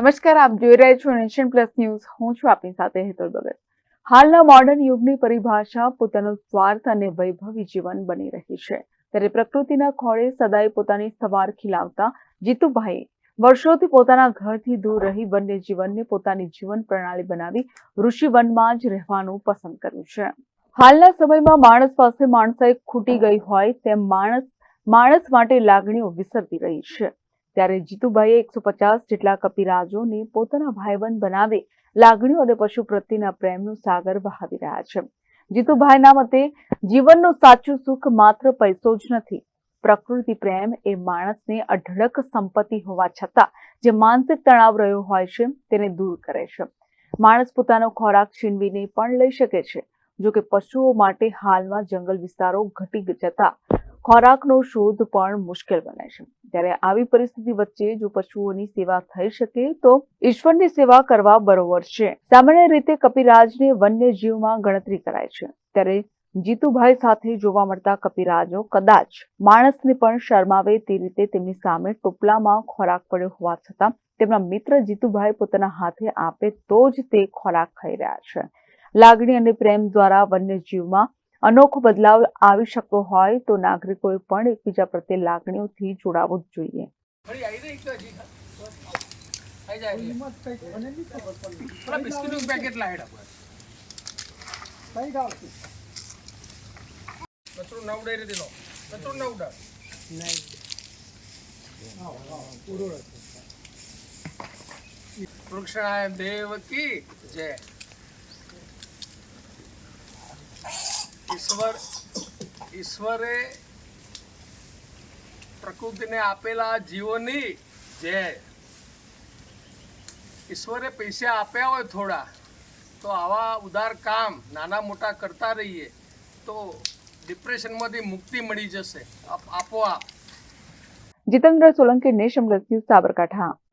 નમસ્કાર, આપ જોઈ રહ્યા છો નેશન પ્લસ ન્યૂઝ. હું છું આપની સાથે હેતલ ભગત હાલના મોડર્ન યુગની પરિભાષા પોતાનો સ્વાર્થ અને વૈભવી જીવન બની રહી છે. ત્યારે પ્રકૃતિના ખોળે સદાય પોતાની સવાર ખીલાવતા જીતુભાઈ વર્ષોથી પોતાના ઘરથી દૂર રહી વન્ય જીવનને પોતાની જીવન પ્રણાલી બનાવી ઋષિવનમાં જ રહેવાનું પસંદ કર્યું છે. હાલના સમયમાં માણસ પાસે માણસાઈ ખૂટી ગઈ હોય તેમ માણસ માણસ માટે લાગણીઓ વિસરતી રહી છે. ત્યારે જીતુભાઈએ એકસો પચાસ જેટલા કપિરાજોને પોતાના ભાઈબંધ બનાવી લાગણીઓ અને પશુ પ્રત્યેના પ્રેમનું સાગર વહાવી રહ્યા છે. જીતુભાઈના મતે જીવનનું સાચું સુખ માત્ર પૈસો જ નથી. પ્રકૃતિ પ્રેમ એ માણસને અઢળક સંપત્તિ હોવા છતાં જે માનસિક તણાવ રહ્યો હોય છે તેને દૂર કરે છે. માણસ પોતાનો ખોરાક છીનવીને પણ લઈ શકે છે. જો કે પશુઓ માટે હાલમાં જંગલ વિસ્તારો ઘટી જતા ખોરાકનો શોધ પણ મુશ્કેલ બને છે. ત્યારે આવી પરિસ્થિતિ વચ્ચે જો પશુઓની સેવા થઈ શકે તો ઈશ્વરની સેવા કરવા બરોબર છે. સામાન્ય રીતે કપિરાજને વન્યજીવમાં ગણતરી કરાય છે. ત્યારે જીતુભાઈ સાથે જોવા મળતા કપિરાજો કદાચ માણસને પણ શરમાવે તે રીતે તેમની સામે ટોપલામાં ખોરાક પડ્યો હોવા છતાં તેમના મિત્ર જીતુભાઈ પોતાના હાથે આપે તો જ તે ખોરાક ખાઈ રહ્યા છે. લાગણી અને પ્રેમ દ્વારા વન્યજીવમાં અનોખો બદલાવ આવી શકતો હોય તો નાગરિકોએ પણ એકબીજા પ્રત્યે લાગણીઓથી જોડાવવું જ જોઈએ. ફરી આવી રહી તો ઈશ્વર, ઈશ્વરે પ્રકૃતિને આપેલા જીવોની જય ઈશ્વરે પૈસા આપ્યા હોય થોડા, તો આવા ઉદાર કામ નાના મોટા કરતા રહીએ, તો ડિપ્રેશનમાંથી મુક્તિ મળી જશે. આપોઆપ. Jitendra Solanki nation plus news, Sabarkantha.